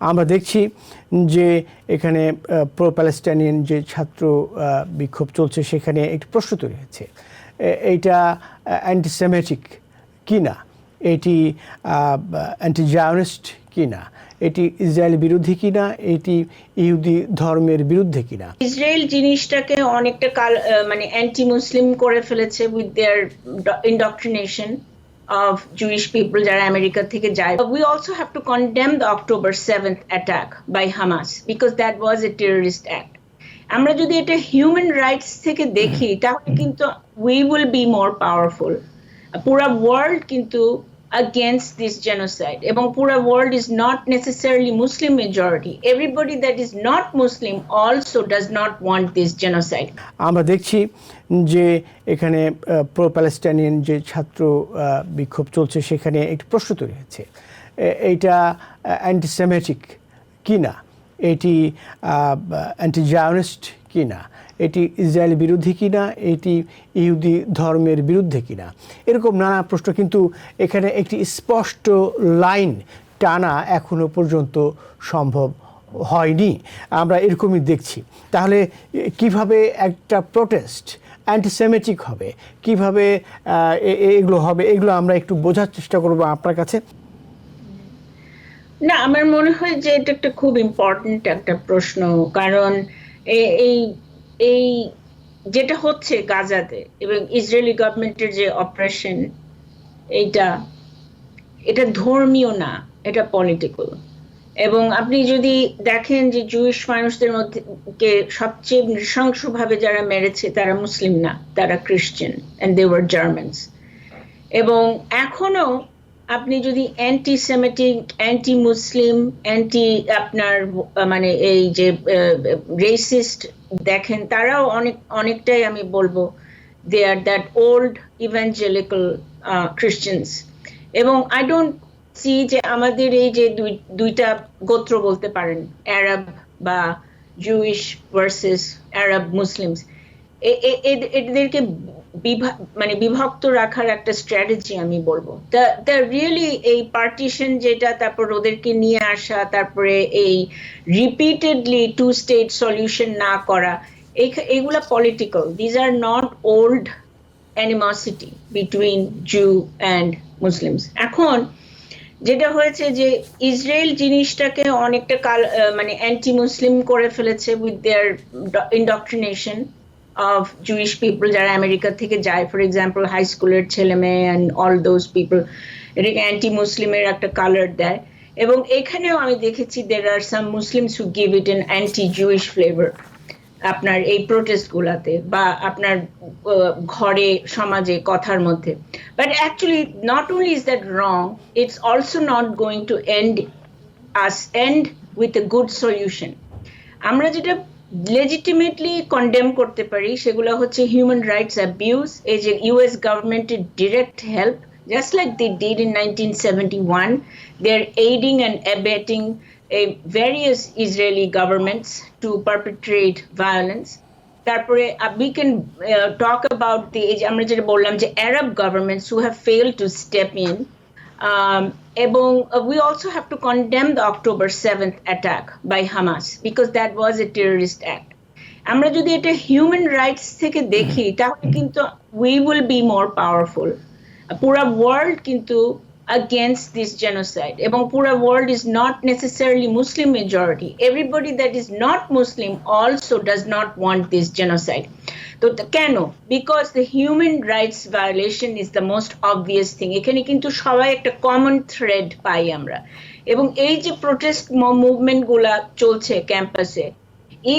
আমরা দেখছি যে এখানে প্রো প্যালেস্টাইনিয়ান যে ছাত্র বিক্ষোভ চলছে সেখানে একটি প্রশ্ন তৈরি হয়েছে এইটা অ্যান্টিসেমেটিক কি না এটি অ্যান্টি কি না এটি ইসরায়েল বিরোধী কিনা? এটি ইহুদি ধর্মের বিরুদ্ধে কিনা? ইসরায়েল জিনিসটাকে অনেকটা কাল মানে অ্যান্টি মুসলিম করে ফেলেছে with their indoctrination of Jewish people যারা আমেরিকা থেকে যায় we also have to condemn the October seventh attack by Hamas because that was a terrorist act আমরা যদি এটা হিউম্যান রাইটস থেকে দেখি, তাহলে কিন্তু we will be more powerful পুরা ওয়ার্ল্ড কিন্তু against this genocide এবং পুরা world is not necessarily muslim majority everybody that is not muslim also does not want this genocide আমরা দেখছি যে এখানে প্রো প্যালেস্টাইনিয়ান যে ছাত্র বিক্ষোভ চলছে সেখানে একটি প্রশ্ন তৈরি হয়েছে এইটা অ্যান্টিসেমেটিক কিনা এটি অ্যান্টি জায়নিস্ট কিনা এটি ইসরায়েল বিরোধী কিনা, এটি ইহুদি ধর্মের বিরুদ্ধে কিনা? এরকম নানা প্রশ্ন, কিন্তু এখানে একটি স্পষ্ট লাইন টানা এখনও পর্যন্ত সম্ভব হয়নি। আমরা এরকমই দেখছি। তাহলে কীভাবে একটা প্রোটেস্ট অ্যান্টিসেমেটিক হবে? কীভাবে এগুলো হবে? এগুলো আমরা একটু বোঝার চেষ্টা করব আপনার কাছে। না, আমার মনে হয় যে এটা একটা খুব ইম্পর্ট্যান্ট একটা প্রশ্ন, কারণ এই এই যেটা হচ্ছে গাজাতে এবং ইসরায়েলি গভর্নমেন্টের যে অপারেশন এইটা, এটা ধর্মীয় না, এটা পলিটিক্যাল এবং আপনি যদি দেখেন যে জুইশ মানুষদের মধ্যে কে সবচেয়ে নৃশংসভাবে যারা মেরেছে, তারা মুসলিম না, তারা খ্রিস্টান অ্যান্ড দে ওয়ার জার্মানস এবং এখনও আপনি যদি anti Semitic anti Muslim anti আপনার মানে এই যে রেসিস্ট দেখেন, তারাও অনেক, অনেকটাই আমি বলব দে আর দ্যাট ওল্ড ইভেঞ্জেলিক্যাল খ্রিশ্চানস এবং আই ডোন্ট সি যে আমাদের এই যে দুই, দুইটা গোত্র বলতে পারেন অ্যারাব বা জুইশ ভার্সেস অ্যারাব মুসলিমস এদেরকে মানে বিভক্ত রাখার একটা স্ট্র্যাটেজি আমি বলব। দ্য রিয়েলি এই পার্টিশন যেটা, তারপর ওদেরকে নিয়ে আসা, তারপরে এই রিপিটেডলি টু স্টেট সলিউশন না করা এইগুলা political these are not old animosity between Jew and Muslims এখন যেটা হয়েছে যে ইসরায়েল জিনিসটাকে অনেকটা কাল মানে অ্যান্টি মুসলিম করে ফেলেছে with their indoctrination of Jewish people যারা আমেরিকা থেকে যায় ফর এক্সাম্পল হাই স্কুলের ছেলে মেয়ে অ্যান্ড অল দোজ পিপল এটাকে অ্যান্টি মুসলিমের একটা কালার দেয়। এবং এখানেও আমি দেখেছি there are some Muslims who give it an anti Jewish flavour আপনার এই প্রোটেস্ট গুলাতে বা আপনার আহ, ঘরে সমাজে কথার মধ্যে। But actually not only is that wrong it's also not going to end us end with a good solution আমরা যেটা লেজিটিমেটলি কন্ডেম করতে পারি সেগুলো হচ্ছে হিউম্যান রাইটস অ্যাবিউজ এই যে ইউএস গভর্নমেন্টের direct help just like they did in 1971 they're aiding and abetting various israeli governments to perpetrate violence তারপরে we can uh, talk about the আমরা যেটা বললাম যে arab governments who have failed to step in um, এবং uh, we also have to condemn the October 7th attack by Hamas because that was a terrorist act. আমরা যদি এটা human rights থেকে দেখি তাহলে কিন্তু we will be more powerful পুরা world কিন্তু against this genocide এবং পুরা world is not necessarily muslim majority everybody that is not muslim also does not want this genocide তো তা- কেন because the human rights violation is the most obvious thing এখানে কিন্তু সবাই একটা কমন থ্রেড পাই আমরা এবং এই যে প্রোটেস্ট মুভমেন্ট গুলা চলছে ক্যাম্পাসে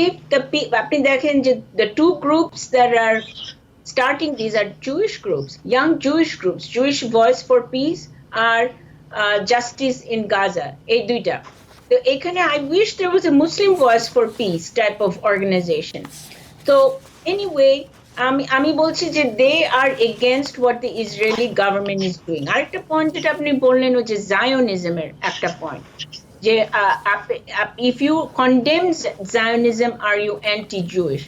if the pe- আপনি দেখেন যে the two groups that are starting these are Jewish groups, young Jewish groups, Jewish Voice for Peace are uh, Justice in Gaza, এই দুইটা। তো এখানে I wish there was a Muslim Voice for Peace type of organization. So anyway, আমি আমি বলছি যে they are against what the Israeli government is doing আরেকটা point যেটা আপনি বললেন ওই যে জায়োনিজমের একটা পয়েন্ট যে if you condemn Zionism are you anti Jewish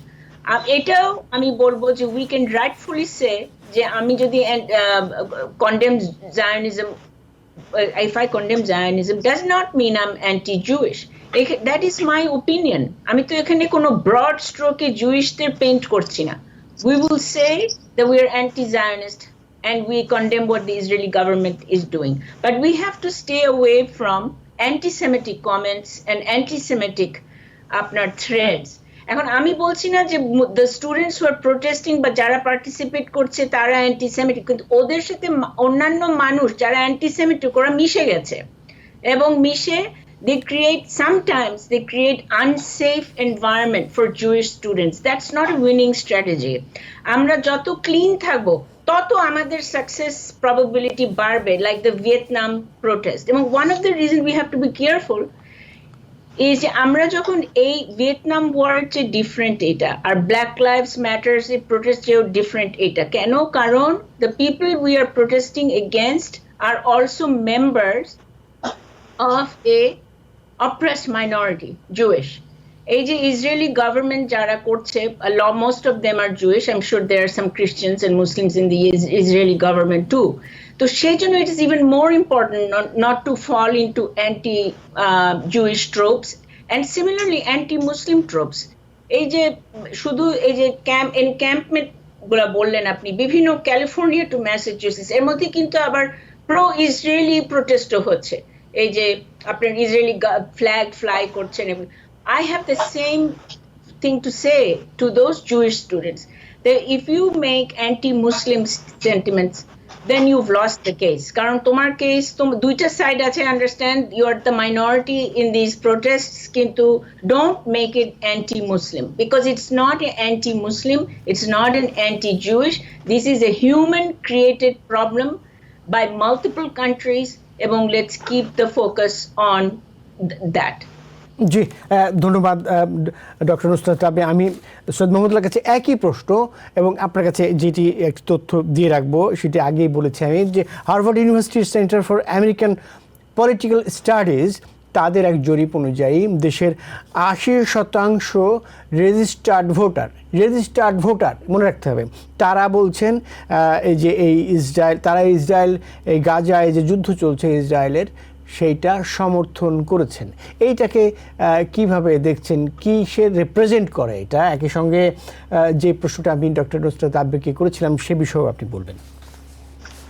এটাও আমি বলব যে উই ক্যান রাইটফুলি সে যে আমি যদি condemn Zionism if I condemn Zionism, does not mean I'm anti-Jewish. That is my opinion. আমি তো এখানে কোনো stroke এ Jewishদের paint করছি না. We will say that we are anti-Zionist and we condemn what the Israeli government is doing. But we have to stay away from anti-Semitic comments and anti-Semitic আপনার threads এখন আমি বলছি না যে দ্য স্টুডেন্টস হু প্রোটেস্টিং বা যারা participate করছে তারা অ্যান্টিসেমিটিক কিন্তু ওদের সাথে অন্যান্য মানুষ যারা অ্যান্টিসেমিটিক ওরা মিশে গেছে। এবং মিশে they create sometimes they create unsafe environment for Jewish students that's not winning strategy আমরা যত ক্লিন থাকব, তত আমাদের সাকসেস প্রবাবিলিটি বাড়বে লাইক দ্য ভিয়েতনাম প্রোটেস্ট এবং one of the reason we have to be careful এই যে আমরা যখন এই ভিয়েতনাম ওয়ার যে ডিফারেন্ট এটা আর ব্ল্যাক লাইভস ম্যাটার্স এর প্রোটেস্ট যেও ডিফারেন্ট এটা কেন? কারণ the people we are protesting against are also members of a oppressed minority, Jewish. এই যে ইসরায়েলি গভর্নমেন্ট যারা করছে most of them are Jewish I am sure there are some Christians and Muslims in the Israeli government too তো সেই জন্য it is even more important not to fall into anti Jewish tropes and similarly anti Muslim tropes এই যে শুধু এই যে camp এনক্যাম্পমেন্টগুলা বললেন আপনি বিভিন্ন ক্যালিফোর্নিয়া টু ম্যাসাচুসেটস এর মধ্যে কিন্তু আবার প্রো ইসরায়েলি প্রোটেস্টও হচ্ছে। এই যে আপনার ইসরায়েলি ফ্ল্যাগ ফ্লাই করছেন এবং I have the same thing to say to those Jewish students that if you make anti-Muslim sentiments, then you've lost the case. কারণ তোমার কেস তোম দুইটা সাইড আছে understand you are the minority in this protests কিন্তু don't make it anti Muslim because it's not a anti Muslim it's not an anti Jewish this is a human created problem by multiple countries এবং let's keep the focus on th- that. জি ধন্যবাদ doctor Nusrat রাবে আমি সৈয়দ মোহাম্মদুল্লাহ কাছে একই প্রশ্ন এবং আপনার কাছে যেটি একটি তথ্য দিয়ে রাখব, সেটি আগেই বলেছি আমি যে হার্ভার্ড ইউনিভার্সিটির centre for American political studies, তাদের এক জরিপ অনুযায়ী দেশের আশি শতাংশ রেজিস্টার্ড ভোটার রেজিস্টার্ড ভোটার, মনে রাখতে হবে, তারা বলছেন এই যে এই ইসরায়েল, তারা ইসরায়েল, এই গাজায় যে যুদ্ধ চলছে ইসরায়েলের সেইটা সমর্থন করেছেন। এইটাকে কীভাবে দেখছেন? কি সে রিপ্রেজেন্ট করে এটা? একই সঙ্গে যে প্রশ্নটা আমি ডক্টর নুসরাত আব্বিকে করেছিলাম, সে বিষয়েও আপনি বলবেন।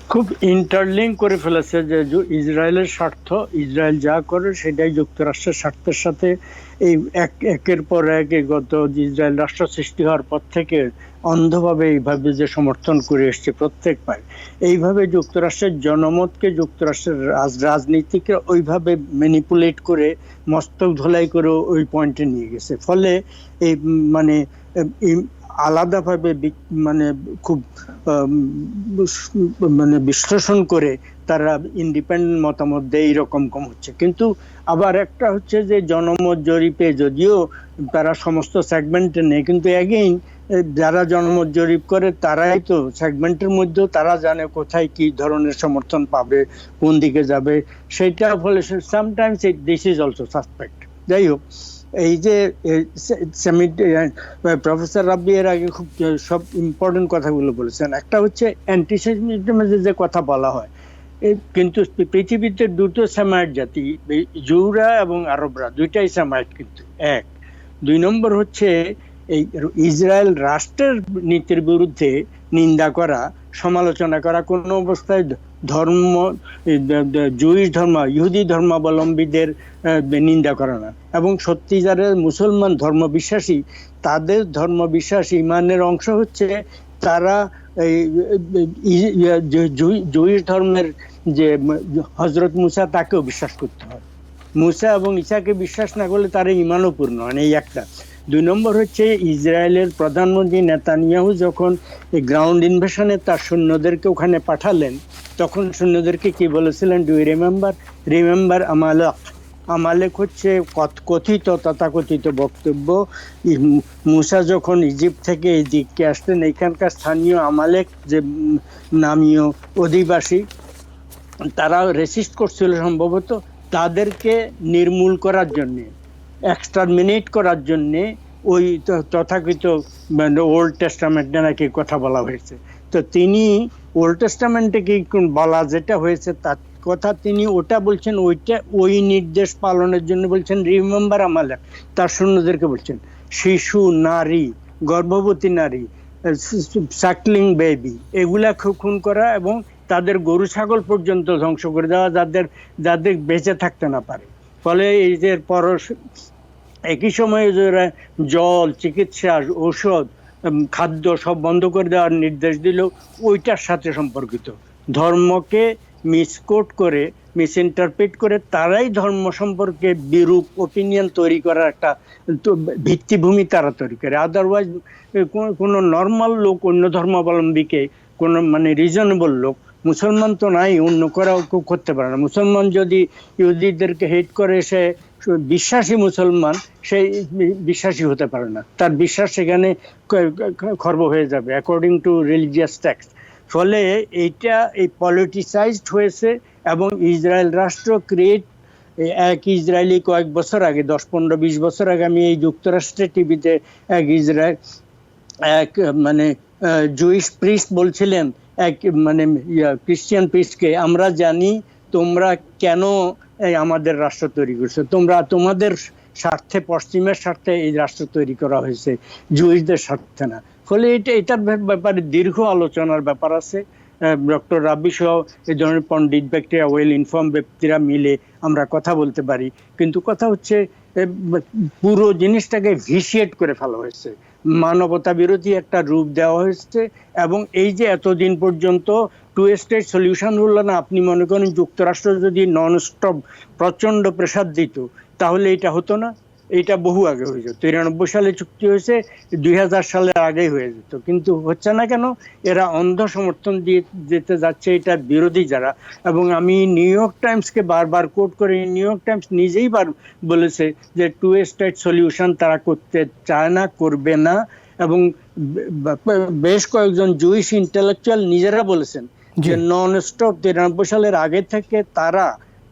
খুব ইন্টারলিং করে ফেলেছে যু- ইসরায়েলের স্বার্থ, ইসরায়েল যা করে সেটাই যুক্তরাষ্ট্রের স্বার্থের সাথে এই এক, একের পর এক গত ইসরায়েল রাষ্ট্র সৃষ্টি হওয়ার পর থেকে অন্ধভাবে এইভাবে যে সমর্থন করে এসছে প্রত্যেক পায় এইভাবে যুক্তরাষ্ট্রের জনমতকে যুক্তরাষ্ট্রের রাজ- রাজনীতিকে ওইভাবে ম্যানিপুলেট করে, মস্তক ধোলাই করে ওই পয়েন্টে নিয়ে গেছে। ফলে এই মানে আলাদাভাবে মানে খুব মানে বিশ্লেষণ করে তারা ইন্ডিপেন্ডেন্ট মতামত দেয় এইরকম কম হচ্ছে। কিন্তু আবার একটা হচ্ছে যে জনমত জরিপে যদিও তারা সমস্ত সেগমেন্টে নেই, কিন্তু এগেইন যারা জনমত জরিপ করে তারাই তো সেগমেন্টের মধ্যেও তারা জানে কোথায় কি ধরনের সমর্থন পাবে, কোন দিকে যাবে। সেটা ফলে sometimes it this is also suspect যাই হোক, এই যে প্রফেসর রাব্বি এর আগে খুব সব ইম্পর্টেন্ট কথাগুলো বলেছেন। একটা হচ্ছে অ্যান্টিসেমিজমের যে কথা বলা হয় কিন্তু পৃথিবীতে দুটো সেমাইট জাতি জুরা এবং আরবরা, দুইটাই সেমাইট কিন্তু, এক। দুই নম্বর হচ্ছে এই ইসরায়েল রাষ্ট্রের নীতির বিরুদ্ধে নিন্দা করা, সমালোচনা করা, কোনো অবস্থায় ধর্ম জুইশ ধর্ম, ইহুদি ধর্মাবলম্বীদের নিন্দা করে না। এবং সত্যিকারের মুসলমান ধর্ম বিশ্বাসী তাদের ধর্ম বিশ্বাস ইমানের অংশ হচ্ছে তারা জুইশ ধর্মের যে হজরত মুসা তাকেও বিশ্বাস করতে হয়। মুসা এবং ঈসাকে বিশ্বাস না করলে তার ইমানও পূর্ণ হয় এই একটা। দুই নম্বর হচ্ছে ইসরায়েলের প্রধানমন্ত্রী নেতানিয়াহু যখন এই গ্রাউন্ড ইনভেশনে তার সৈন্যদেরকে ওখানে পাঠালেন, তখন সৈন্যদেরকে কি বলেছিলেন? Do remember remember Amalek Amalek হচ্ছে কথ- কথিত, তথাকথিত বক্তব্য। মুসা যখন ইজিপ্ট থেকে এই দিককে আসতেন এখানকার স্থানীয় আমালেক যে নামীয় অধিবাসী, তারা রেসিস্ট করছিল সম্ভবত তাদেরকে নির্মূল করার জন্যে এক্সটারমিনেট করার জন্যে ওই ত- তথাকথিত মানে ওল্ড টেস্টামেন্টে নাকি কথা বলা হয়েছে। তো তিনি ওল্ড টেস্টামেন্টে কি বলা যেটা হয়েছে তার কথা তিনি ওটা বলছেন, ওইটা ওই নির্দেশ পালনের জন্য বলছেন রিমেম্বার আমালা, তার সৈন্যদেরকে বলছেন। শিশু, নারী, গর্ভবতী নারী সাকলিং বেবি এগুলা খুন করা এবং তাদের গরু, ছাগল পর্যন্ত ধ্বংস করে দেওয়া যাদের যাদের বেঁচে থাকতে না পারে। ফলে এই যে একই সময়ে যারা জল, চিকিৎসা, ঔষধ খাদ্য সব বন্ধ করে দেওয়ার নির্দেশ দিল ওইটার সাথে সম্পর্কিত। ধর্মকে মিসকোট করে মিস ইন্টারপ্রেট করে তারাই ধর্ম সম্পর্কে বিরূপ ওপিনিয়ন তৈরি করার একটা ভিত্তিভূমি তারা তৈরি করে। আদারওয়াইজ কোনো নর্মাল লোক, অন্য ধর্মাবলম্বীকে, কোনো মানে রিজনেবল লোক, মুসলমান তো নাই, অন্য করাও কেউ করতে পারে না। মুসলমান যদি ইহুদিদেরকে হেট করে, সে বিশ্বাসী মুসলমান, সেই বিশ্বাসী হতে পারে না। তার বিশ্বাস সেখানে খর্ব হয়ে যাবে অ্যাকর্ডিং টু রিলিজিয়াস টেক্সট ফলে এইটা এই পলিটিসাইজড হয়েছে এবং ইসরায়েল রাষ্ট্র ক্রিয়েট এক ইসরায়েলি কয়েক বছর আগে, দশ, পনেরো, বিশ বছর আগে আমি এই যুক্তরাষ্ট্রের টিভিতে এক ইসরায়েল, এক মানে জুইশ প্রিস্ট বলছিলেন, এক মানে ক্রিশ্চিয়ান প্রিস্টকে আমরা জানি তোমরা কেন আমাদের রাষ্ট্র তৈরি করছ। তোমরা তোমাদের স্বার্থে, পশ্চিমের স্বার্থে এই রাষ্ট্র তৈরি করা হয়েছে। জুইশদের স্বার্থে না। ফলে এটা, এটার ব্যাপারে দীর্ঘ আলোচনার ব্যাপার আছে। ডক্টর রাব্বি সহ এই ধরনের পন্ডিত ব্যক্তিরা ওয়েল ইনফর্ম ব্যক্তিরা মিলে আমরা কথা বলতে পারি। কিন্তু কথা হচ্ছে পুরো জিনিসটাকে ভিসিয়েট করে ফেলা হয়েছে। মানবতা বিরোধী একটা রূপ দেওয়া হয়েছে এবং এই যে এতদিন পর্যন্ত টু স্টেট সলিউশন হলো না, আপনি মনে করেন যুক্তরাষ্ট্র যদি নন স্টপ প্রচণ্ড প্রেসার দিত, তাহলে এটা হতো না? এটা বহু আগে হয়ে যেত তিরানব্বই সালে চুক্তি হয়েছে দুই হাজার সালের আগেই হয়ে যেত কিন্তু হচ্ছে না কেন এরা অন্ধ সমর্থন দিয়ে যেতে যাচ্ছে এটা বিরোধী যারা। এবং আমি নিউ ইয়র্ক টাইমসকে বারবার কোট করে নিউ ইয়র্ক টাইমস নিজেই বার বলেছে যে টু স্টেট সলিউশন তারা করতে চায় না করবে না। এবং বেশ কয়েকজন জুইশ ইন্টেলেকচুয়াল নিজেরা বলেছেন যে নন স্টপ তিরানব্বই সালের আগে থেকে তারা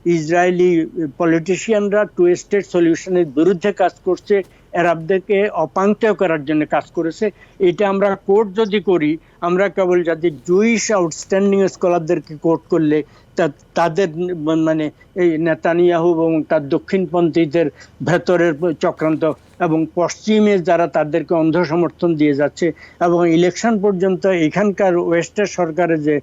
ইসরায়েলি পলিটিশিয়ানরা টু স্টেট সলিউশনের বিরুদ্ধে কাজ করছে আরবদেরকে অপাঙ্ক্তেয় করার জন্য কাজ করেছে। এটা আমরা কোর্ট যদি করি, আমরা কেবল যাদের জুইশ আউটস্ট্যান্ডিং স্কলারদেরকে কোর্ট করলে, তা- তাদের মানে এই নেতানিয়াহু এবং তার দক্ষিণপন্থীদের ভেতরের চক্রান্ত এবং পশ্চিমে যারা তাদেরকে অন্ধ সমর্থন দিয়ে যাচ্ছে এবং ইলেকশন পর্যন্ত এখানকার ওয়েস্টের সরকারের যে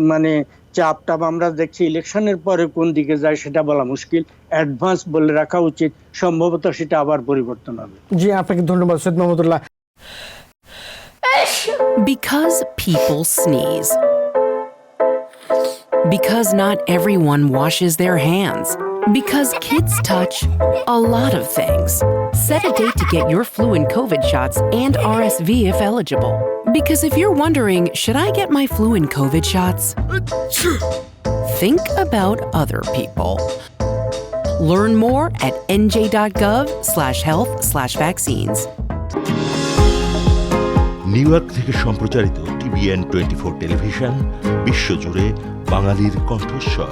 মানে চাপ টাপ আমরা দেখছি ইলেকশনের পরে কোন দিকে যায় সেটা বলা মুশকিল অ্যাডভান্স বলে রাখা উচিত সম্ভবত সেটা আবার পরিবর্তন হবে জি আপনাকে ধন্যবাদ Syed Mohammadullah Because people sneeze. Because not everyone washes their hands. Because kids touch a lot of things. Set a date to get your flu and COVID shots and RSV if eligible. Because if you're wondering, should I get my flu and COVID shots? Think about other people. Learn more at nj.gov slash health slash vaccines. New York থেকে সম্প্রচারিত TVN twenty four television বিশ্বজুড়ে বাঙালির কণ্ঠস্বর